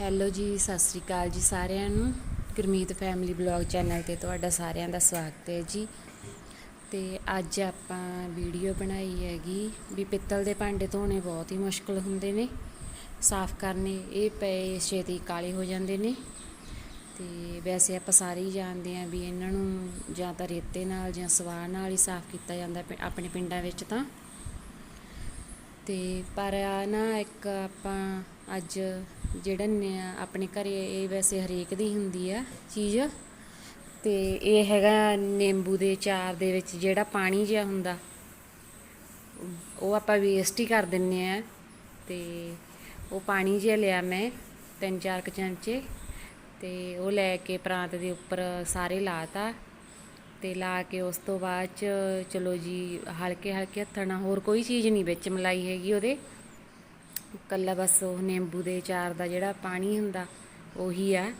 Hello ਜੀ, ਸਤਿ ਸ੍ਰੀ ਅਕਾਲ ਜੀ ਸਾਰਿਆਂ ਨੂੰ। ਗੁਰਮੀਤ ਫੈਮਿਲੀ ਬਲੌਗ ਚੈਨਲ ਤੇ ਤੁਹਾਡਾ ਸਾਰਿਆਂ ਦਾ ਸਵਾਗਤ ਹੈ ਜੀ। ਤੇ ਅੱਜ ਆਪਾਂ ਵੀਡੀਓ ਬਣਾਈ ਹੈਗੀ ਵੀ ਪਿੱਤਲ ਦੇ ਭਾਂਡੇ ਧੋਣੇ ਬਹੁਤ ਹੀ ਮੁਸ਼ਕਲ ਹੁੰਦੇ ਨੇ। ਸਾਫ਼ ਕਰਨੇ ਇਹ ਪਏ, ਛੇਤੀ ਕਾਲੇ ਹੋ ਜਾਂਦੇ ਨੇ। ਤੇ ਵੈਸੇ ਆਪਾਂ ਸਾਰੇ ਹੀ ਜਾਣਦੇ ਆਂ ਵੀ ਇਹਨਾਂ ਨੂੰ ਜਾਂ ਤਾਂ ਰੇਤੇ ਨਾਲ ਜਾਂ ਸਵਾਹ ਨਾਲ ਹੀ ਸਾਫ਼ ਕੀਤਾ ਜਾਂਦਾ ਪਿ- ਆਪਣੇ ਪਿੰਡਾਂ ਵਿੱਚ ਤਾਂ। ਤੇ ਪਰ ਆ ਨਾ ਇੱਕ ਆਪਾਂ ਅੱਜ ਜਿਹੜਾ ਨੇ ਆਪਣੇ ਘਰ ਇਹ ਵੈਸੇ ਹਰੇਕ ਦੀ ਹੁੰਦੀ ਆ ਚੀਜ਼। ਅਤੇ ਇਹ ਹੈਗਾ ਨਿੰਬੂ ਦੇ ਚਾਰ ਦੇ ਵਿੱਚ ਜਿਹੜਾ ਪਾਣੀ ਜਿਹਾ ਹੁੰਦਾ, ਉਹ ਆਪਾਂ ਵੇਸਟ ਹੀ ਕਰ ਦਿੰਨੇ ਆ। ਤੇ ਉਹ ਪਾਣੀ ਜਿਹਾ ਲਿਆ ਮੈਂ ਤਿੰਨ ਚਾਰ ਕੁ ਚਮਚੇ, ਤੇ ਉਹ ਲੈ ਕੇ ਪ੍ਰਾਂਤ ਦੇ ਉੱਪਰ ਸਾਰੇ ਲਾਤਾ। ਤੇ ਲਾ ਕੇ ਉਸ ਤੋਂ ਬਾਅਦ ਚ ਚਲੋ ਜੀ, ਹਲਕੇ ਹਲਕੇ ਹੱਥਾਂ ਨਾਲ ਹੋਰ ਕੋਈ ਚੀਜ਼ ਨਹੀਂ ਵਿੱਚ ਮਲਾਈ ਹੈਗੀ ਉਹਦੇ। ਕੱਲਾ ਬਸ ਉਹ ਨਿੰਬੂ ਦੇ ਚਾਰ ਦਾ ਜਿਹੜਾ ਪਾਣੀ ਹੁੰਦਾ, ਉਹੀ ਆ।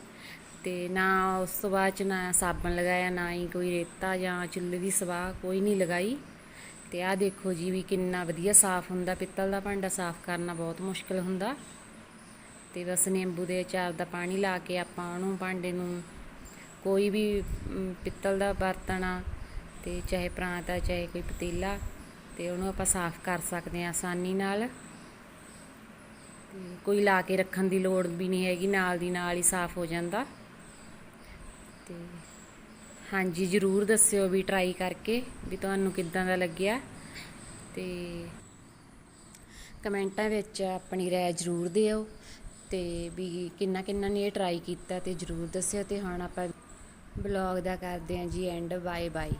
ਤੇ ਨਾ ਉਸ ਤੋਂ ਬਾਅਦ ਚ ਨਾ ਸਾਬਣ ਲਗਾਇਆ, ਨਾ ਹੀ ਕੋਈ ਰੇਤਾ ਜਾਂ ਚੁੱਲ੍ਹੇ ਦੀ ਸਵਾਹ, ਕੋਈ ਨਹੀਂ ਲਗਾਈ। ਤੇ ਆਹ ਦੇਖੋ ਜੀ ਵੀ ਕਿੰਨਾ ਵਧੀਆ ਸਾਫ਼ ਹੁੰਦਾ, ਪਿੱਤਲ ਦਾ ਭਾਂਡਾ ਸਾਫ਼ ਕਰਨਾ ਬਹੁਤ ਮੁਸ਼ਕਲ ਹੁੰਦਾ। ਤੇ ਬਸ ਨਿੰਬੂ ਦੇ ਅਚਾਰ ਦਾ ਪਾਣੀ ਲਾ ਕੇ ਆਪਾਂ ਉਹਨੂੰ ਭਾਂਡੇ ਨੂੰ ਕੋਈ ਵੀ ਪਿੱਤਲ ਦਾ ਬਰਤਨ ਆ ਅਤੇ ਚਾਹੇ ਪ੍ਰਾਂਤ ਆ ਚਾਹੇ ਕੋਈ ਪਤੀਲਾ ਅਤੇ ਉਹਨੂੰ ਆਪਾਂ ਸਾਫ਼ ਕਰ ਸਕਦੇ ਹਾਂ ਆਸਾਨੀ ਨਾਲ। ਕੋਈ ਲਾ ਕੇ ਰੱਖਣ ਦੀ ਲੋੜ ਵੀ ਨਹੀਂ ਹੈਗੀ, ਨਾਲ ਦੀ ਨਾਲ ਹੀ ਸਾਫ਼ ਹੋ ਜਾਂਦਾ। ਤੇ ਹਾਂਜੀ, ਜਰੂਰ ਦੱਸਿਓ ਵੀ ਟਰਾਈ ਕਰਕੇ ਵੀ ਤੁਹਾਨੂੰ ਕਿੱਦਾਂ ਦਾ ਲੱਗਿਆ। ਤੇ ਕਮੈਂਟਾਂ ਵਿੱਚ ਆਪਣੀ ਰਾਏ ਜਰੂਰ ਦਿਓ ਤੇ ਵੀ ਕਿੰਨਾ ਕਿੰਨਾ ਨੇ ਇਹ ਟਰਾਈ ਕੀਤਾ ਤੇ ਜਰੂਰ ਦੱਸਿਓ ਤੇ ਹੁਣ ਆਪਾਂ ਬਲੌਗ ਦਾ ਕਰਦੇ ਹਾਂ ਜੀ ਐਂਡ ਬਾਏ ਬਾਏ